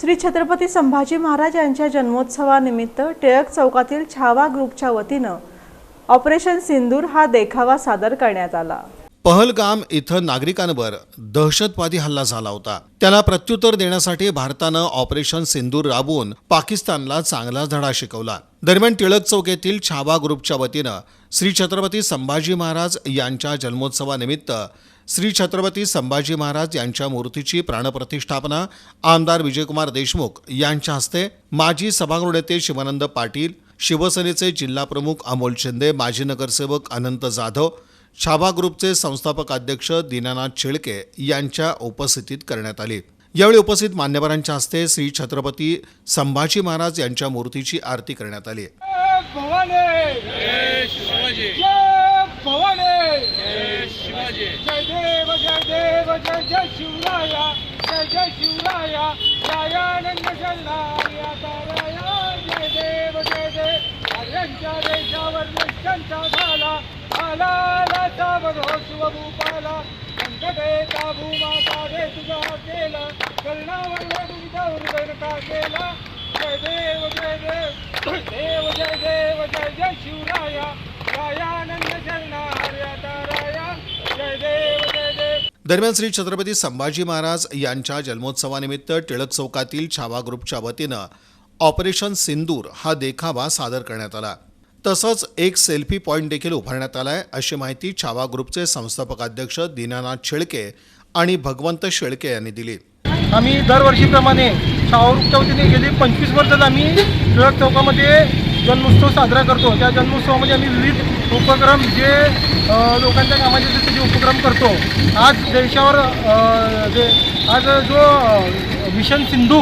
श्री छत्रपती संभाजी महाराज यांच्या जन्मोत्सवानिमित्त टिळक चौकातील छावा ग्रुपच्या वतीनं ऑपरेशन सिंदूर हा देखावा सादर करण्यात आला. पहलगाम इथं नागरिकांवर दहशतवादी हल्ला झाला होता. त्याला प्रत्युत्तर देण्यासाठी भारतानं ऑपरेशन सिंदूर राबवून पाकिस्तानला चांगला धडा शिकवला. दरम्यान टिळक चौक येथील छावा ग्रुपच्या वतीनं श्री छत्रपती संभाजी महाराज यांच्या जन्मोत्सवानिमित्त श्री छत्रपती संभाजी महाराज यांच्या मूर्तीची प्राणप्रतिष्ठापना आमदार विजयकुमार देशमुख यांच्या हस्ते माजी सभागृह नेते शिवानंद पाटील शिवसेनेचे जिल्हाप्रमुख अमोल शिंदे माजी नगरसेवक अनंत जाधव छाबा ग्रुपचे संस्थापक अध्यक्ष दीनानाथ शेळके यांच्या उपस्थितीत करण्यात आली. यावेळी उपस्थित मान्यवरांच्या हस्ते श्री छत्रपती संभाजी महाराज यांच्या मूर्तीची आरती करण्यात आली जय भवानी जय शिवाजी जय भवानी जय शिवाजी जय देव जय देव जय जय शिवराया जय जय शिवराया जयानंद शरणाया ताराया जय देव जय देव. आर्यांच्या देशावर निष्ठांचा झाला आला लाचावर हो शिवभूपाला संकटेचा भूमाता रे तुझा केला कर्णावर तुमचा तुझ्यावर का केला. जय देव जय देव. देव जय देव जय जय शिवराया जयानंद दरम्यान श्री छत्रपती संभाजी महाराज यांच्या जन्मोत्सवानिमित्त टिळक चौकातील छावा ग्रुपच्या वतीनं ऑपरेशन सिंदूर हा देखावा सादर करण्यात आला. तसंच एक सेल्फी पॉईंट देखील उभारण्यात आला आहे अशी माहिती छावा ग्रुपचे संस्थापक अध्यक्ष दीनानाथ शेळके आणि भगवंत शेळके यांनी दिली. आम्ही दरवर्षीप्रमाणे शाहरुखच्या वतीने गेली पंचवीस वर्षात आम्ही टिळक चौकामध्ये जन्मोत्सव साजरा करतो. त्या जन्मोत्सवामध्ये आम्ही विविध उपक्रम जे लोकांच्या कामाचे असतील जे उपक्रम करतो आज देशावर जे आज जो मिशन सिंधू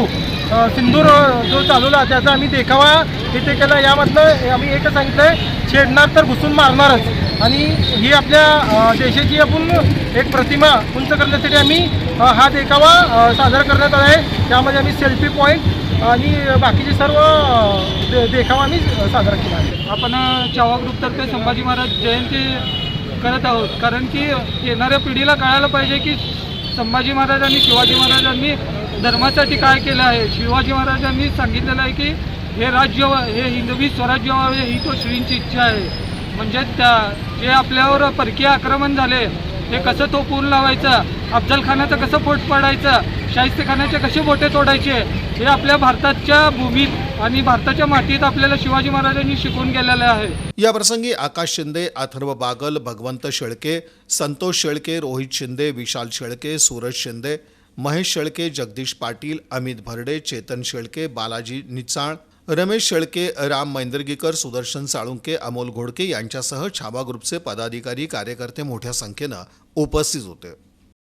सिंधूर जो चालवला त्याचा आम्ही देखावा इथे केला यामधलं आम्ही एकच सांगितलं आहे छेडणार तर घुसून मारणारच. आणि ही आपल्या देशाची आपण एक प्रतिमा उंच करण्यासाठी आम्ही हा देखावा सादर करण्यात आला आहे त्यामध्ये आम्ही सेल्फी पॉईंट आणि बाकीचे सर्व दे- देखावा आम्ही साजरा सादर केला आहे. आपण चावा ग्रुपतर्फे संभाजी महाराज जयंती करत आहोत. कारण की येणाऱ्या पिढीला कळायला पाहिजे की संभाजी महाराज आणि शिवाजी महाराजांनी धर्मासाठी काय केलं आहे. शिवाजी महाराजांनी सांगितलेलं आहे की हे राज्य हे हिंदवी स्वराज्य व्हावे ही तो श्रींची इच्छा आहे. म्हणजे त्या जे आपल्यावर परकीय आक्रमण झाले हे कसं तो पूर्ण लावायचा? अफजल खानाचं कसं पोट पाडायचं? शाहिस्तेखानाचे कसे बोटे तोडायचे? हे आपल्या भारताच्या भूमीत आणि भारताच्या मातीत आपल्याला शिवाजी महाराजांनी शिकून गेलेलं आहे. या प्रसंगी आकाश शिंदे अथर्व बागल भगवंत शेळके संतोष शेळके रोहित शिंदे विशाल शेळके सूरज शिंदे महेश शेळके जगदीश पाटील अमित भरडे चेतन शेळके बालाजी निचाळ रमेश शेळके राम मैंदर्गीकर सुदर्शन साळुंके अमोल घोडके यांच्यासह छाबा ग्रुपचे पदाधिकारी कार्यकर्ते मोठ्या संख्येनं उपस्थित होते.